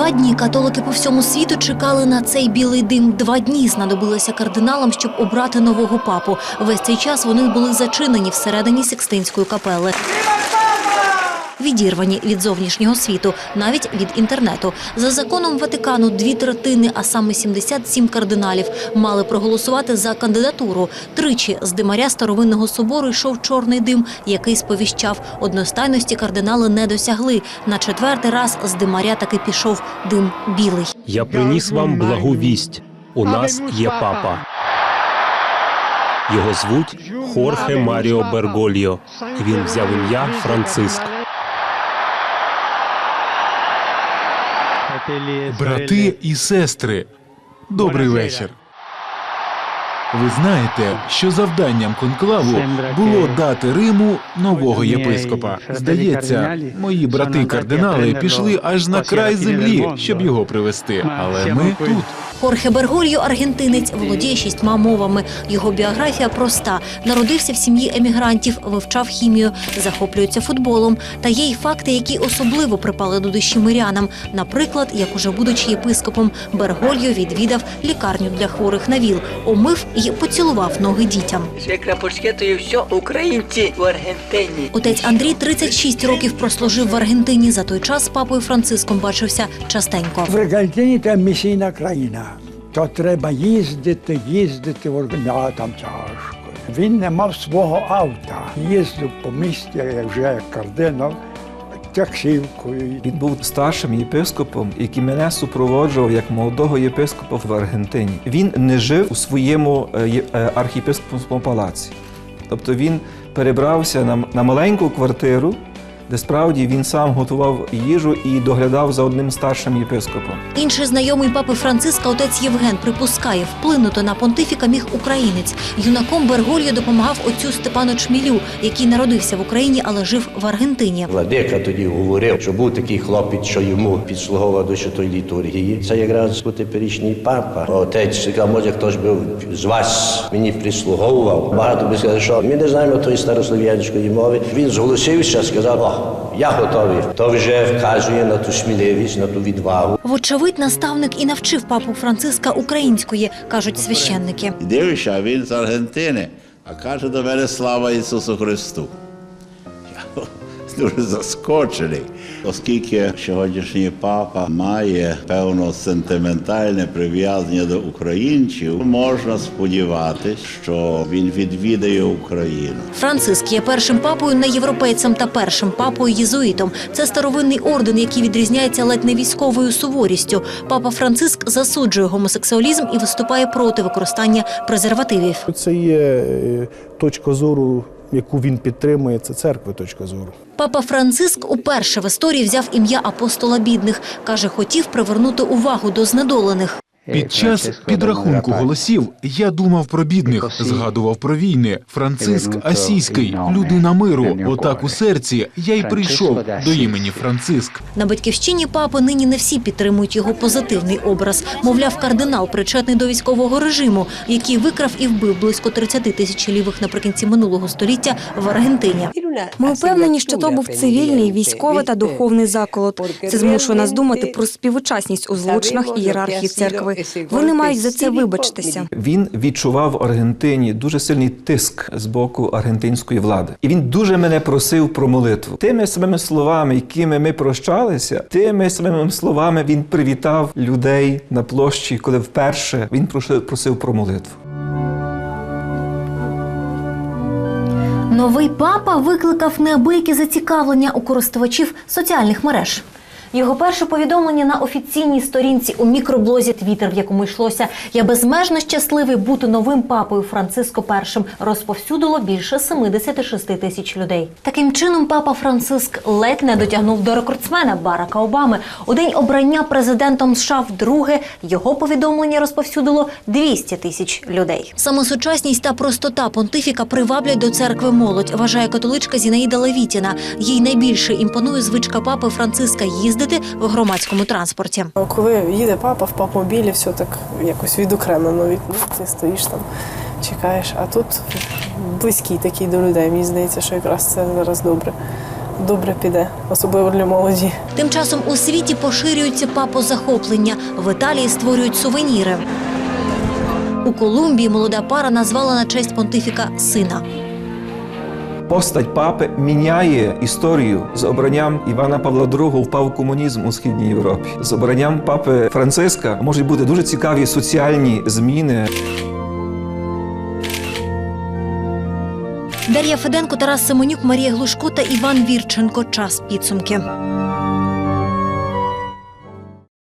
Два дні католики по всьому світу чекали на цей білий дим. Два дні знадобилося кардиналам, щоб обрати нового папу. Весь цей час вони були зачинені всередині Сікстинської капели. Відірвані від зовнішнього світу, навіть від інтернету. За законом Ватикану дві третини, а саме 77 кардиналів, мали проголосувати за кандидатуру. Тричі з димаря старовинного собору йшов чорний дим, який сповіщав. Одностайності кардинали не досягли. На четвертий раз з димаря таки пішов дим білий. Я приніс вам благу вість. У нас є папа. Його звуть Хорхе Маріо Бергольо. Він взяв ім'я Франциск. Брати і сестри, добрий вечір. Ви знаєте, що завданням конклаву було дати Риму нового єпископа. Здається, мої брати кардинали пішли аж на край землі, щоб його привести. Але ми тут. Хорхе Бергольо – аргентинець, володіє шістьма мовами. Його біографія проста. Народився в сім'ї емігрантів, вивчав хімію, захоплюється футболом. Та є й факти, які особливо припали до душі мирянам. Наприклад, як уже будучи єпископом, Бергольо відвідав лікарню для хворих на ВІЛ, омив і поцілував ноги дітям. Є все українці в Аргентині. Отець Андрій 36 років прослужив в Аргентині. За той час з папою Франциском бачився частенько. В Аргентині це місійна країна. То треба їздити, їздити в а там тяжко. Він не мав свого авто. Їздив по місті, як вже як кардинал, таксівкою. Він був старшим єпископом, який мене супроводжував як молодого єпископа в Аргентині. Він не жив у своєму е, е, архієпископському палаці. Тобто він перебрався на маленьку квартиру, де справді він сам готував їжу і доглядав за одним старшим єпископом. Інший знайомий папи Франциска, отець Євген, припускає, вплинути на понтифіка міг українець. Юнаком Бергольо допомагав отцю Степану Чмілю, який народився в Україні, але жив в Аргентині. Владика тоді говорив, що був такий хлопець, що йому підслуговував до святої літургії. Це якраз теперішній папа. Отець сказав, може хтось би з вас мені прислуговував. Багато би сказали, що ми не знаємо тої старослов'янської мови. Він зголосився, сказав, о, я готовий. То вже вказує на ту сміливість, на ту відвагу. Вочевидь, наставник і навчив папу Франциска української, кажуть священники. Дивишся, він з Аргентини, а каже до мене слава Ісусу Христу. Дуже заскочений, оскільки сьогоднішній папа має певно сентиментальне прив'язання до українців, можна сподіватися, що він відвідає Україну. Франциск є першим папою не європейцем та першим папою єзуїтом. Це старовинний орден, який відрізняється ледь не військовою суворістю. Папа Франциск засуджує гомосексуалізм і виступає проти використання презервативів. Це є е, точка зору, яку він підтримує, це церкви точка зору. Папа Франциск уперше в історії взяв ім'я апостола бідних. каже, хотів привернути увагу до знедолених. Під час підрахунку голосів я думав про бідних, згадував про війни. Франциск Асійський, людина миру. Отак у серці я й прийшов до імені Франциск. На батьківщині папи нині не всі підтримують його позитивний образ. Мовляв, кардинал причетний до військового режиму, який викрав і вбив близько 30 тисяч лівих наприкінці минулого століття в Аргентині. Ми впевнені, що то був цивільний, військовий та духовний заколот. Це змушує нас думати про співучасність у злочинах ієрархії церкви. Вони мають за це вибачитися. Він відчував в Аргентині дуже сильний тиск з боку аргентинської влади. І він дуже мене просив про молитву. Тими самими словами, якими ми прощалися, тими самими словами він привітав людей на площі, коли вперше він просив про молитву. Новий папа викликав неабияке зацікавлення у користувачів соціальних мереж. Його перше повідомлення на офіційній сторінці у мікроблозі Твіттер, в якому йшлося Я безмежно щасливий бути новим папою Франциско І, розповсюдило більше 76 тисяч людей. Таким чином, папа Франциск ледь не дотягнув до рекордсмена Барака Обами. У день обрання президентом США вдруге його повідомлення розповсюдило 200 тисяч людей. Самосучасність та простота понтифіка приваблять до церкви молодь, вважає католичка Зінаїда Левітіна. Їй найбільше імпонує звичка папи Франциска їздити в громадському транспорті. Коли їде папа в папмобілі, все так якось відокремлено від ти стоїш там, чекаєш. А тут близький такий до людей. Мені здається, що якраз це зараз добре. добре піде, особливо для молоді. Тим часом у світі поширюються папозахоплення. В Італії створюють сувеніри. У Колумбії молода пара назвала на честь понтифіка сина. Постать папи міняє історію з обранням Івана Павла II впав комунізм у східній Європі. З обранням папи Франциска можуть бути дуже цікаві соціальні зміни. Дар'я Феденко, Тарас Семенюк, Марія Глушко та Іван Вірченко. Час підсумки.